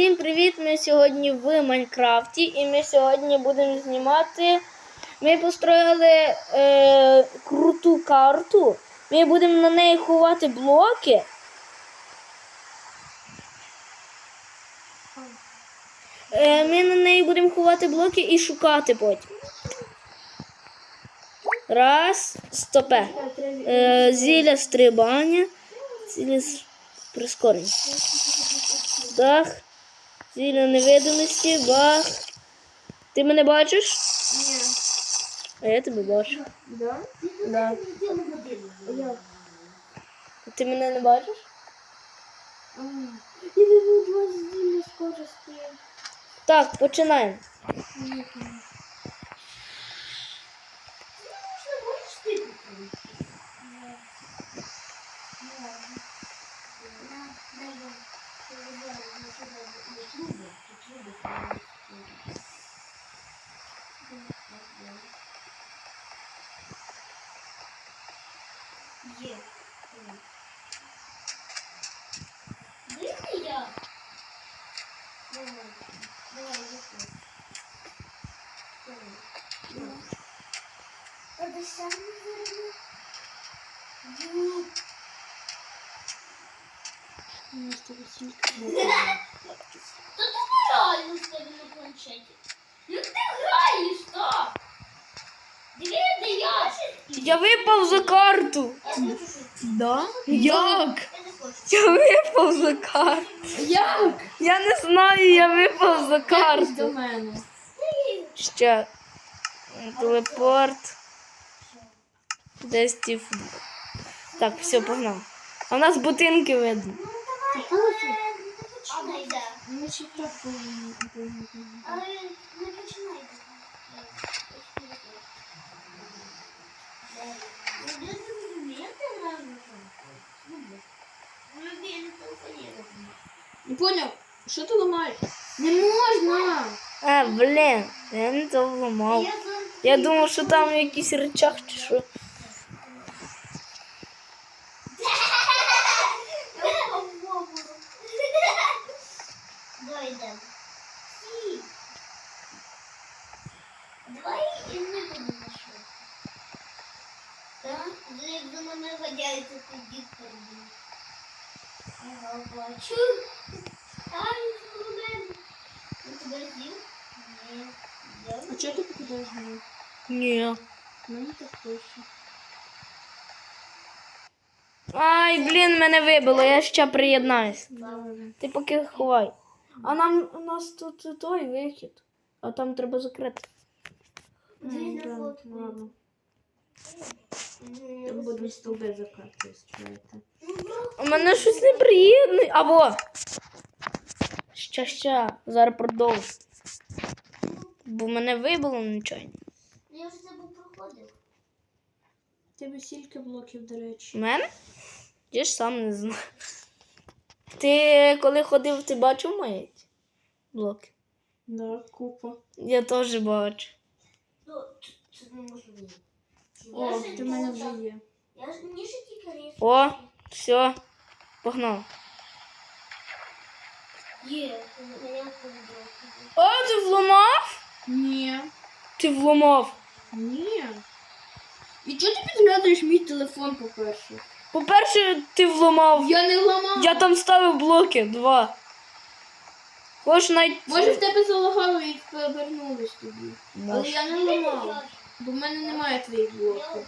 Всім привіт! Ми сьогодні в Майнкрафті і ми сьогодні будемо знімати. Ми построїли е, круту карту. Ми будемо на неї ховати блоки. Е, ми на неї будемо ховати блоки і шукати потім. Раз, стопе. Е, зілля стрибання, зілля прискорення. Бах. Зілля невидимості, бах. Ти мене бачиш? Ні. А я тебе бачу. Да? Да. Ти мене не бачиш? Я вибив два зілля скорості. Так, починаємо. Є. Дивний я. Давай, давай, заходь. Давай. Это сам Ну, ти нереально з тебе на планшеті. Як ти граєш, так? Диви, де я. Випав за карту. Да? Як? Я випав за карту. Як? Я не знаю, я випав за До карту. мене. Ще телепорт. Десь ті. Так, все, погнав. А в нас будинки видно. А не йде. Ми ще так повинні. Але не починайте. Ви не розумієте разом? Ви не телефонуєте. Не поняв, що ти ламаєш? Не можна! А, блін, я не то зламав. Я зараз... Я думав, що там якийсь рычаг чи що. Давай і ми будемо що. Так? Ви як за мене гадяєте, тоді тоді. Ага, бачу. Ай, Румен. Я тебе з'їв? Ні. А чого ти покидаєш мене? Ні. Мені так проще. Ай, блін, мене вибило, я ще приєднаюсь. Ти поки ховай. А нам у нас тут той вихід. А там треба закрити. М, да, Ладно. Там будуть стовби за картою. У мене щось не приєднує. Або. Ще, ще. Зараз продовжу. Бо мене вибило нічого. Я вже тебе проходив. Тебе стільки блоків, до речі. У мене? Я ж сам не знаю. Ти коли ходив, ти бачив мої блоки? Да, купа. Я теж бачу. Ну, це неможливо. О, Я ж ти в мене вже є. Я ж ще тільки ріс. О, все. Погнав. Є, мене повідомили. О, ти вломав? Ні. Ти вломав. Ні. І чого ти підглядаєш мій телефон, по-перше? По-перше, ти вломав. Я не ламав. Я там ставив блоки, два. Хочеш навіть. Може в тебе залагало і повернулись тобі. Але я не ламав. Бо в мене немає твоїх блоків.